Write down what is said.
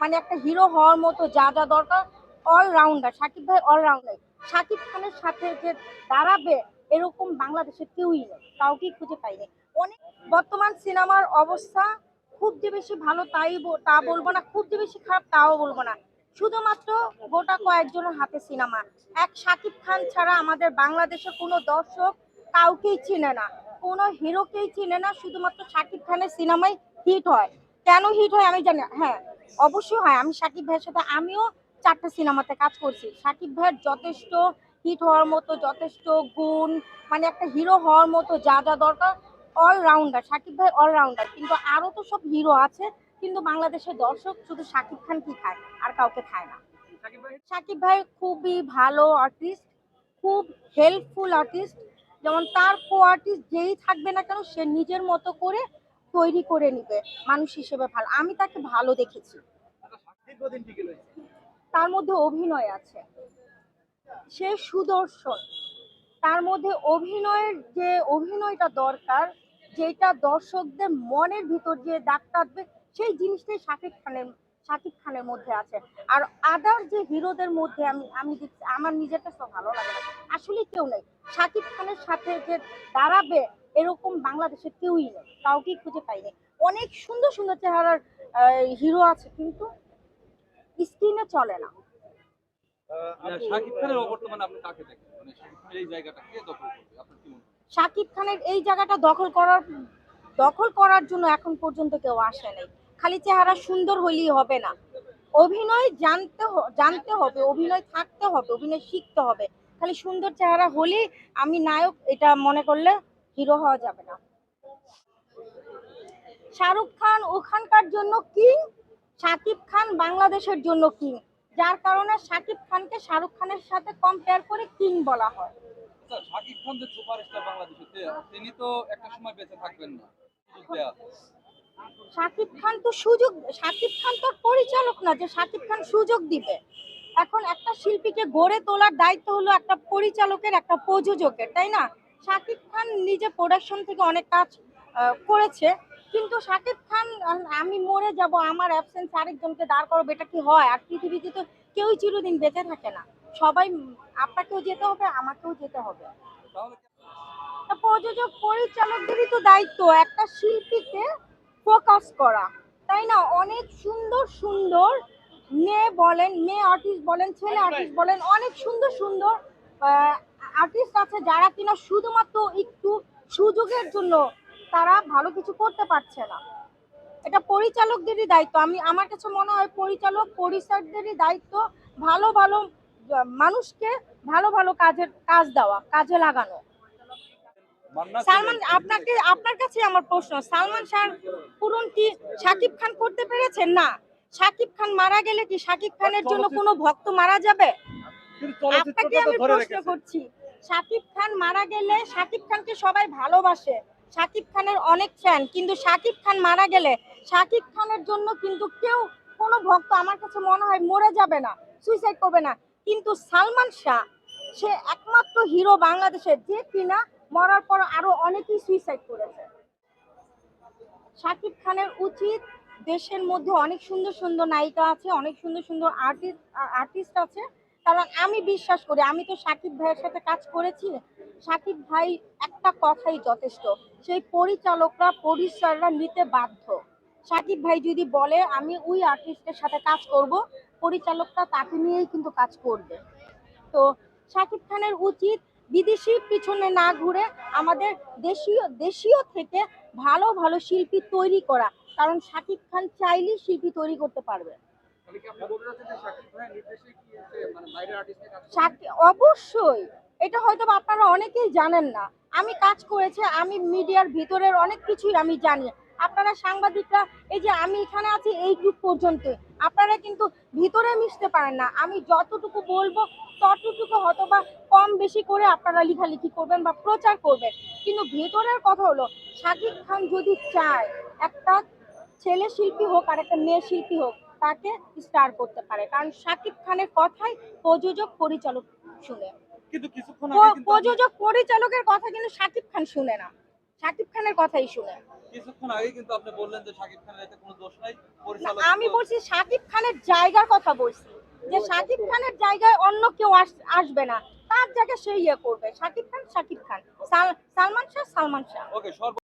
মানে একটা হিরো হওয়ার মতো যা যা দরকার অলরাউন্ডার সাকিব ভাই অলরাউন্ডার সাকিব খানের সাথে যে দাঁড়াবে, এরকম বাংলাদেশে কেউই নেই, কাউকেই খুঁজে পাইনি। অনেক বর্তমান সিনেমার অবস্থা খুব যে বেশি ভালো, তাই তা বলব না খুব যে বেশি খারাপ, তাও বলব না। শুধুমাত্র গোটা কয়েকজনের হাতে সিনেমা। এক সাকিব খান ছাড়া আমাদের বাংলাদেশের কোনো দর্শক কাউকেই চিনে না। কোনো হিরোকেই চিনে না, শুধুমাত্র সাকিব খানের সিনেমাই হিট হয়। কেন হিট হয় আমি জানি হ্যাঁ। অবশ্যই হয়। আমি সাকিব ভাইয়ের সাথে আমিও চারটা সিনেমাতে কাজ করছি। সাকিব ভাইয়ের যথেষ্ট হিট হওয়ার মতো যথেষ্ট গুণ মানে একটা হিরো হওয়ার মতো যা যা দরকার অলরাউন্ডার সাকিব ভাই অলরাউন্ডার কিন্তু আরও তো সব হিরো আছে কিন্তু বাংলাদেশের দর্শক শুধু সাকিব খান কি খায়? আর কাউকে খায় না। সাকিব ভাই? খুবই ভালো আর্টিস্ট খুব হেল্পফুল আর্টিস্ট যেমন তার কো আর্টিস্ট যেই থাকবে না কেন সে নিজের মতো করে তৈরি করে নিবে মানুষ হিসেবে ভালো। আমি তাকে ভালো দেখেছি। তার মধ্যে অভিনয় আছে। সে সুদর্শন। তার মধ্যে অভিনয়ের যে অভিনয়টা দরকার যেটা দর্শকদের মনের ভিতর যে দাগ কাটবে সেই জিনিসটাই শাকিব খানের শাকিব খানের মধ্যে আছে। আর আদার যে হিরোদের মধ্যে আমি আমি দেখছি আমার নিজের কাছে ভালো লাগে আসলে কেউ নেই। শাকিব খানের সাথে যে দাঁড়াবে এরকম বাংলাদেশে কেউই নেই কাউকেই খুঁজে পাইনি অনেক সুন্দর সুন্দর চেহারার হিরো আছে কিন্তু স্ক্রিনে চলে না। শাকিব খানের মানে শাকিব খানের এই জায়গাটা দখল করবে আপনার কি শাকিব খানের এই জায়গাটা দখল করার দখল করার জন্য এখন পর্যন্ত কেউ আসে নাই। খালি চেহারা সুন্দর হইলেই হবে না। অভিনয় জানতে হ- জানতে হবে অভিনয় থাকতে হবে অভিনয় শিখতে হবে। খালি সুন্দর চেহারা হলেই আমি নায়ক এটা মনে করলে হিরো হওয়া যাবে না। শাহরুখ খান ওখানকার জন্য কিং শাকিব খান বাংলাদেশের জন্য কিং যার কারণে শাকিব খানকে শাহরুখ খানের সাথে কম্পেয়ার করে কিং বলা হয়। আচ্ছা শাকিব খান যে সুপারস্টার বাংলাদেশে তিনি তো একটা সময় বেঁচে থাকবেন না। সুযোগ দেয়া। খান তো সুযোগ শাকিব খান তো পরিচালক না যে শাকিব খান সুযোগ দিবে। এখন একটা শিল্পীকে গড়ে তোলার দায়িত্ব হলো একটা পরিচালকের একটা প্রযোজকের তাই না? শাকিব খান নিজে প্রোডাকশন থেকে অনেক কাজ করেছে। কিন্তু শাকিব খান আমি মরে যাব আমার অ্যাবসেন্স আরেকজনকে দাঁড় করব এটা কি হয়? আর পৃথিবীতে তো কেউই চিরদিন বেঁচে থাকে না। সবাই আপনাকেও যেতে হবে আমাকেও যেতে হবে। প্রযোজক পরিচালকদেরই তো দায়িত্ব একটা শিল্পীকে ফোকাস করা। তাই না? অনেক সুন্দর সুন্দর মেয়ে বলেন মেয়ে আর্টিস্ট বলেন ছেলে আর্টিস্ট বলেন অনেক সুন্দর সুন্দর আর্টিস্ট আছে যারা কিনা শুধুমাত্র একটু সুযোগের জন্য তারা ভালো কিছু করতে পারছে না। এটা পরিচালকদেরই দায়িত্ব। আমি আমার কাছে মনে হয় পরিচালক পরিচালকদেরই দায়িত্ব ভালো ভালো মানুষকে ভালো ভালো কাজের কাজ দেওয়া কাজে লাগানো। সালমান আপনাকে আপনার কাছে আমার প্রশ্ন। সালমান শাহ পূরণ কি শাকিব খান করতে পেরেছেন? না। শাকিব খান মারা গেলে কি শাকিব খানের জন্য কোনো ভক্ত মারা যাবে? আপনাকে আমি প্রশ্ন করছি। শাকিব খান মারা গেলে শাকিব খানকে সবাই ভালোবাসে। শাকিব খানের অনেক ফ্যান কিন্তু শাকিব খান মারা গেলে শাকিব খানের জন্য কিন্তু কেউ কোনো ভক্ত আমার কাছে মনে হয় মরে যাবে না সুইসাইড করবে না। কিন্তু সালমান শাহ, সে একমাত্র হিরো বাংলাদেশের, যে কিনা মরার পর আরও অনেকেই সুইসাইড করেছে। শাকিব খানের উচিত দেশের মধ্যে অনেক সুন্দর সুন্দর নায়িকা আছে, অনেক সুন্দর সুন্দর আর্টিস্ট আর্টিস্ট আছে। কারণ আমি বিশ্বাস করি, আমি তো সাকিব ভাইয়ের সাথে কাজ করেছি। সাকিব ভাই একটা কথাই যথেষ্ট, সেই পরিচালকরা পরিচালকরা নিতে বাধ্য। সাকিব ভাই যদি বলে, আমি ওই আর্টিস্টের সাথে কাজ করব, পরিচালকরা তাকে নিয়েই কিন্তু কাজ করবে। তো সাকিব খানের উচিত বিদেশি পিছনে না ঘুরে আমাদের দেশীয় দেশীয় থেকে ভালো ভালো শিল্পী তৈরি করা। কারণ সাকিব খান চাইলেই শিল্পী তৈরি করতে পারবে। মানে অবশ্যই। এটা হয়তো আপনারা অনেকেই জানেন না। আমি কাজ করেছি, আমি মিডিয়ার ভিতরের অনেক কিছুই আমি জানি। আপনারা সাংবাদিকরা, এই যে আমি এখানে আছি এইটুক পর্যন্ত, আপনারা কিন্তু ভিতরে মিশতে পারেন না। আমি যতটুকু বলব, ততটুকু হয়তো বা কম বেশি করে আপনারা লেখালেখি করবেন বা প্রচার করবেন। কিন্তু ভিতরের কথা হলো, শাকিব খান যদি চায়, একটা ছেলে শিল্পী হোক আর একটা মেয়ে শিল্পী হোক তাকে স্টার করতে পারে। কারণ শাকিব খানের কথাই প্রযোজক পরিচালক শুনে। কিন্তু কিছুক্ষণ প্রযোজক পরিচালকের কথা কিন্তু শাকিব খান শুনে না। শাকিব খানের কথাই শুনে। কিছুক্ষণ আগে কিন্তু আপনি বললেন যে শাকিব খানের এতে কোনো দোষ নাই পরিচালক আমি বলছি শাকিব খানের জায়গার কথা বলছি। যে শাকিব খানের জায়গায় অন্য কেউ আস- আসবে না। তার জায়গায় সে ইয়ে করবে। শাকিব খান শাকিব খান। সাল- সালমান শাহ সালমান শাহ। ওকে